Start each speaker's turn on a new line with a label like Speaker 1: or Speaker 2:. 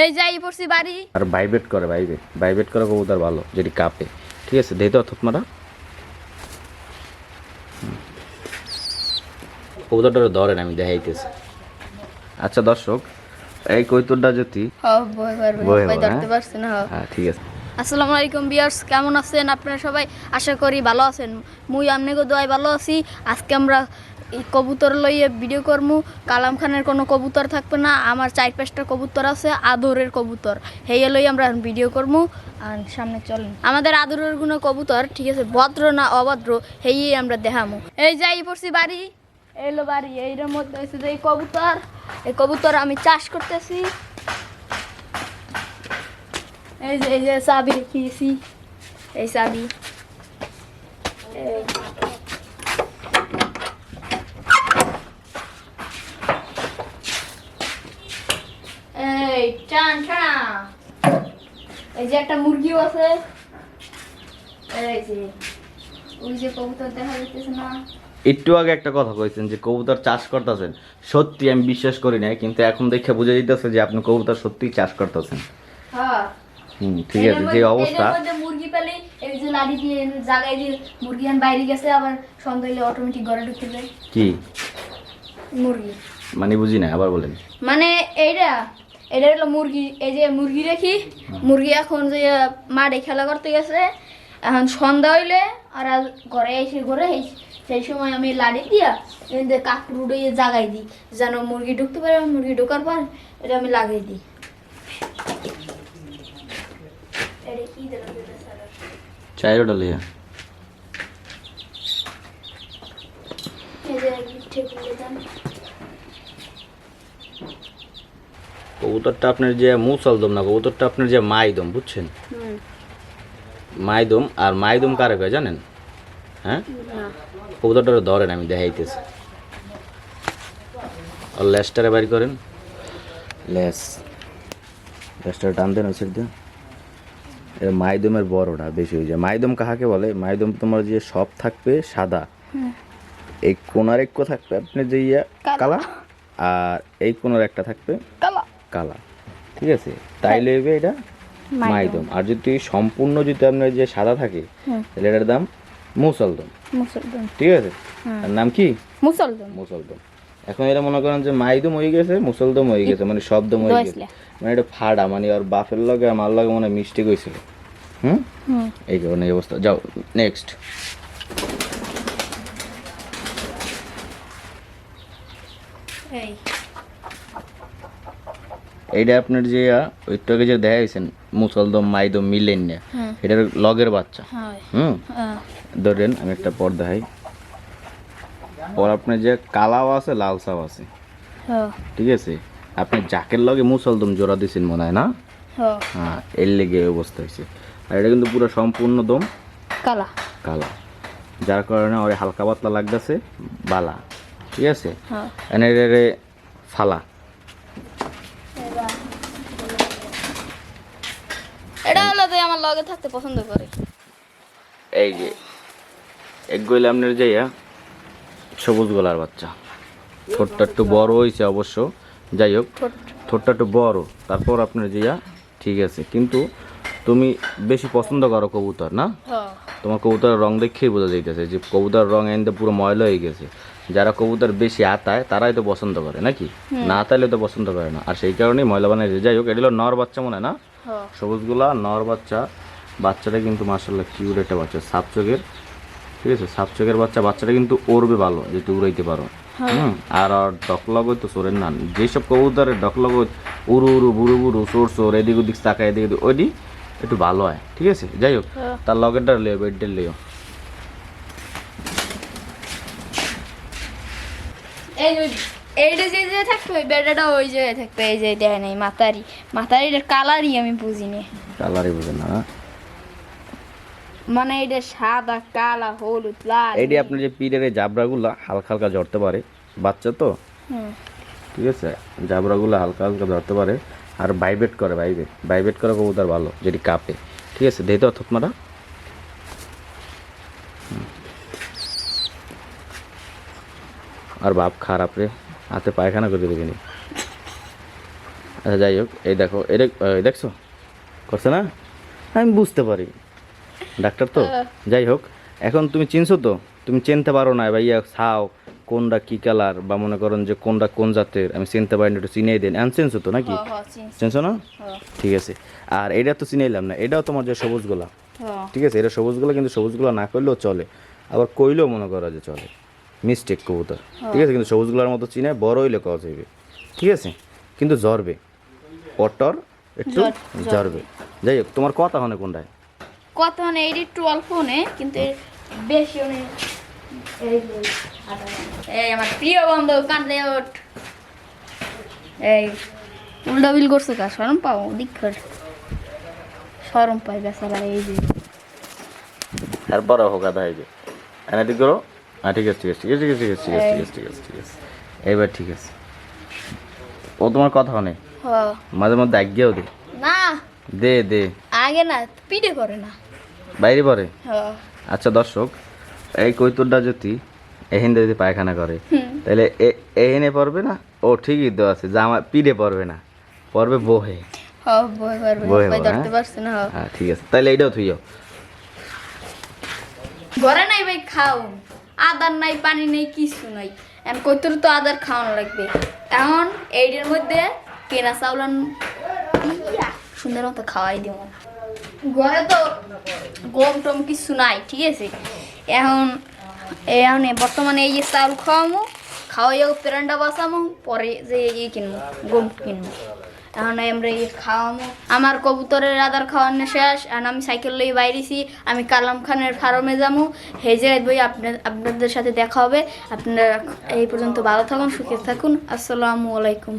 Speaker 1: এই যাই পড়ছি বাড়ি।
Speaker 2: আর ভাইব্রেট করে ভাইব্রেট ভাইব্রেট করে কবুতর ভালো যেটি কাঁপে। ঠিক আছে দেই তো অর্থাৎ মারা কবুতরটা ধরেন আমি দেখাইতেছি। আচ্ছা দর্শক এই কৈতুরটা যদি হ্যাঁ ঠিক আছে।
Speaker 1: আসসালামু আলাইকুম বিয়ার্স কেমন আছেন? আপনারা সবাই আশা করি ভালো আছেন। মুই আমনেগো দোয়াই ভালো আছি। আজকে আমরা এই কবুতর লইয়ে ভিডিও করমু। কালাম খানের কোনো কবুতর থাকবে না, আমার চার পাঁচটা কবুতর আছে, আদরের কবুতর। হেয়ে লই আমরা ভিডিও করমু। আর সামনে চলেন। আমাদের আদরের কোনো কবুতর, ঠিক আছে, ভদ্র না অভদ্র হেই আমরা দেখামু। এই যাই পড়ছি বাড়ি। এলো বাড়ি, এইটার মধ্যে হয়েছে যে এই কবুতর। এই কবুতর আমি চাষ করতেছি। এই যে এই যে, চাবি রেখেছি এই চাবি এই। এই টান টানা এই যে একটা মুরগিও আছে। এই যে ওই যে কবুতর দেখা না।
Speaker 2: একটু আগে একটা কথা কইছেন যে কবুতর চাষ করতেছেন। সত্যি আমি বিশ্বাস করি না কিন্তু এখন দেখে বুঝে দিতেছে যে আপনি কবুতর সত্যি চাষ করতেছেন।
Speaker 1: হ্যাঁ।
Speaker 2: হুম ঠিক আছে যে অবস্থা।
Speaker 1: মুরগি পেলে এই যে লাড়ি দিয়ে জায়গায় দিয়ে মুরগি আন বাইরে গেছে আবার সন্ধ্যা হলে অটোমেটিক ঘরে ঢুকে যায়
Speaker 2: কি?
Speaker 1: মুরগি।
Speaker 2: মানে বুঝি না আবার বলেন।
Speaker 1: মানে এইটা এটা হলো মুরগি। এই যে মুরগি রাখি মুরগি এখন যে মাঠে খেলা করতে গেছে এখন সন্ধ্যা হইলে আর ঘরে এসে ঘরে সেই সময় আমি লাড়ি দিয়া কাপড় উড়ে জাগাই দিই যেন মুরগি ঢুকতে পারে মুরগি ঢোকার পর এটা আমি লাগিয়ে দিই। ছাড়া?
Speaker 2: চাইরোটা লিয়া
Speaker 1: এই যে ঠিক করে দেন।
Speaker 2: কবুতরটা আপনার যে মুসলদম না কবুতরটা আপনার যে মাইদম বুঝছেন? মাইদম আর মাইদম কারে কয় জানেন? হ্যাঁ? কবুতরটা ধরেন আমি দেখাইতেছি। আর লেসটারে বাড়ি করেন। লেস লেসটারে টান দেন ওই সাইড দিয়ে এটা মাইদমের বড়টা বেশি হয়ে যায়। মাইদম কাহাকে বলে? মাইদম তোমার যে সব থাকবে সাদা। এই কোনার এক থাকবে আপনি যে ইয়া
Speaker 1: কালা।
Speaker 2: কালা। আর এই কোনার একটা থাকবে
Speaker 1: কালা
Speaker 2: ঠিক আছে? তাইলে হইবে এটা মাইদম। আর যদি সম্পূর্ণ যদি আপনার যে সাদা থাকে। তাহলে এটার দাম মুসলদম।
Speaker 1: মুসলমান
Speaker 2: ঠিক আছে? আর নাম কি?
Speaker 1: মুসলমান
Speaker 2: মুসলদম। এখন এটা মনে করেন যে মাইদম হয়ে গেছে মুসলদম হয়ে গেছে মানে শব্দম হয়ে গেছে। মানে এটা ফাড়া মানে ওর বাপের লগে আমার লগে মনে হয় মিস্টেক হয়েছিল হুম?
Speaker 1: হুম।
Speaker 2: এই কারণে এই অবস্থা। যাও নেক্সট
Speaker 1: এই।
Speaker 2: এইটা আপনার যে একটু আগে যে দেখাইছেন মুসলদম মাইদম মিলেন না এটার লগের বাচ্চা। হুম?
Speaker 1: হ্যাঁ।
Speaker 2: ধরেন আমি একটা পর দেখাই। পর আপনার যে কালাও আছে লাল সাও আছে।
Speaker 1: হ্যাঁ।
Speaker 2: ঠিক আছে? আপনি জাকের লগে মুসলদম জোড়া দিয়েছেন মনে হয় না?
Speaker 1: হ্যাঁ।
Speaker 2: হ্যাঁ এর লেগে অবস্থা হয়েছে আর এটা কিন্তু পুরো সম্পূর্ণ দম।
Speaker 1: কালা।
Speaker 2: কালা। যার কারণে ওরে হালকা পাতলা লাগতেছে বালা। ঠিক আছে?
Speaker 1: হ্যাঁ।
Speaker 2: এনে ফালা
Speaker 1: এটা হলো তো আমার লগে থাকতে পছন্দ করে।
Speaker 2: এই যে এক গইলে আপনার যাইয়া সবুজ গলার বাচ্চা। ঠোঁটটা একটু বড় হয়েছে অবশ্য যাই হোক ঠোঁটটা একটু বড়। তারপর আপনার যাইয়া ঠিক আছে। কিন্তু তুমি বেশি পছন্দ করো কবুতর না? তোমার কবুতরের রং দেখেই বোঝা যাইতেছে যে কবুতর রং এনে পুরো ময়লা হয়ে গেছে। যারা কবুতর বেশি আতায় তারাই তো পছন্দ করে নাকি? না আতাইলে তো পছন্দ করে না। আর সেই কারণেই ময়লা বানাই যাই হোক এটা হলো নর বাচ্চা মনে হয় না? সবুজগুলা নর বাচ্চা বাচ্চাটা কিন্তু মার্শাল্লাহ কিউর একটা বাচ্চা সাপ চোখের ঠিক আছে? সাপ চোখের বাচ্চা বাচ্চাটা কিন্তু ওরবে ভালো যেহেতু উড়াইতে পারো। হুম? আর আর ডকলগত তো সোরের নান। যেসব কবুতরের ডকলগত উড়ু উড়ু বুড়ু বুড়ু সোর সোর এদিক ওদিক তাকায় এদিক ওদিক ওইটি একটু ভালো হয় ঠিক আছে? যাই হোক
Speaker 1: হ্যাঁ।
Speaker 2: তার লগেরটা লিও বেডটা লিও।
Speaker 1: এই যে এইটা যে যে থাকবে ওই বেড়াটা ওই জায়গায় থাকবে এই যে দেয় নাই মাতারি। মাতারিটার কালারই আমি বুঝিনি।
Speaker 2: কালারই বুঝেন না
Speaker 1: মানে এটা সাদা কালা হলুদ লাল।
Speaker 2: এইটি আপনার যে এই জাবরাগুলা হালকা হালকা ঝরতে পারে বাচ্চা তো? ঠিক আছে জাবরাগুলো হালকা হালকা ধরতে পারে আর ভাইব্রেট করে ভাইব্রেট ভাইব্রেট করে কবুতর ভালো যেটি কাঁপে। ঠিক আছে দেই তো অর্থাৎ মারা আর বাপ খারাপ রে। হাতে পায়খানা করে দেবেনি আচ্ছা যাই হোক এই দেখো এটা দেখছ? করছে না? আমি বুঝতে পারি। ডাক্তার তো? যাই হোক এখন তুমি চিনছো তো? তুমি চিনতে পারো না ভাইয়া ছাও কোনটা কি কালার বা মনে করেন যে কোনটা কোন জাতের আমি চিনতে পারি না একটু চিনিয়ে দেন। এখন চিনছো তো নাকি?
Speaker 1: হ হ চিনছো।
Speaker 2: না? ঠিক আছে। আর এটা তো চিনাইলাম না এটাও তোমার যে সবুজগুলা।
Speaker 1: হ
Speaker 2: ঠিক আছে এটা সবুজগুলো কিন্তু সবুজগুলো না করলেও চলে। আবার কইলেও মনে করা যে চলে। মিস্টেক কবুতর। ঠিক আছে কিন্তু সবুজগুলোর মতো চিনে বড় হইলে কজ হইবে ঠিক আছে কিন্তু জ্বরবে অটর একটু জ্বরবে যাই হোক তোমার কথা হনে কোনটায়?
Speaker 1: কত মানে এইটা একটু অল্প নে কিন্তু বেশি নে এই আমার প্রিয় বন্ধু কান্দে ওঠ। এই উল্টা বিল করছে কা সরম পাও? দিক্ষর সরম পাই বেচারা এই যে।
Speaker 2: তারপরে হোক আধা হইবে। এনে ঠিক করো। হ্যাঁ ঠিক আছে ঠিক আছে ঠিক আছে ঠিক আছে ঠিক আছে ঠিক আছে ঠিক আছে ঠিক আছে। এইবার ঠিক আছে। ও তোমার কথা
Speaker 1: হ।
Speaker 2: মাঝে মধ্যে আজ্ঞাও দে।
Speaker 1: না।
Speaker 2: দে দে।
Speaker 1: আগে না পিঠে করে না।
Speaker 2: বাইরে
Speaker 1: হ।
Speaker 2: আচ্ছা দর্শক এই কৈতুরটা যদি এহিন যদি পায়খানা করে তাহলে এহেনে পড়বে না? ও ঠিকই তো আছে জামা পিড়ে পড়বে না। পড়বে বহে।
Speaker 1: হ বই পারবে
Speaker 2: বই
Speaker 1: বই
Speaker 2: হবে,
Speaker 1: ধরতে
Speaker 2: হ্যাঁ? হ্যাঁ ঠিক আছে। তাহলে এইটাও থুইও
Speaker 1: ঘরে নাই ভাই খাও। আদার নাই পানি নেই কিছু নাই। এখন কইতর তো আদার খাওয়ানো লাগবে। এখন এইটার মধ্যে কেনা চাউলান ইয়া, সুন্দর মতো খাওয়াই দিব। ঘরে তো গম টম কিছু নাই ঠিক আছে? এখন এখন বর্তমানে এই যে চাউল খাওয়ামো খাওয়াইয়া প্যারান্ডা বাসামো পরে যে ইয়ে কিনবো গম কিনবো এখন আমরা এই খাওয়ামো। আমার কবুতরের আদার খাওয়ানো শেষ, আর আমি সাইকেল লই বাইরেছি। আমি কালাম খানের ফার্মে যাব হেজে বই আপনার আপনাদের সাথে দেখা হবে। আপনারা এই পর্যন্ত ভালো থাকুন, সুখে থাকুন। আসসালামু আলাইকুম।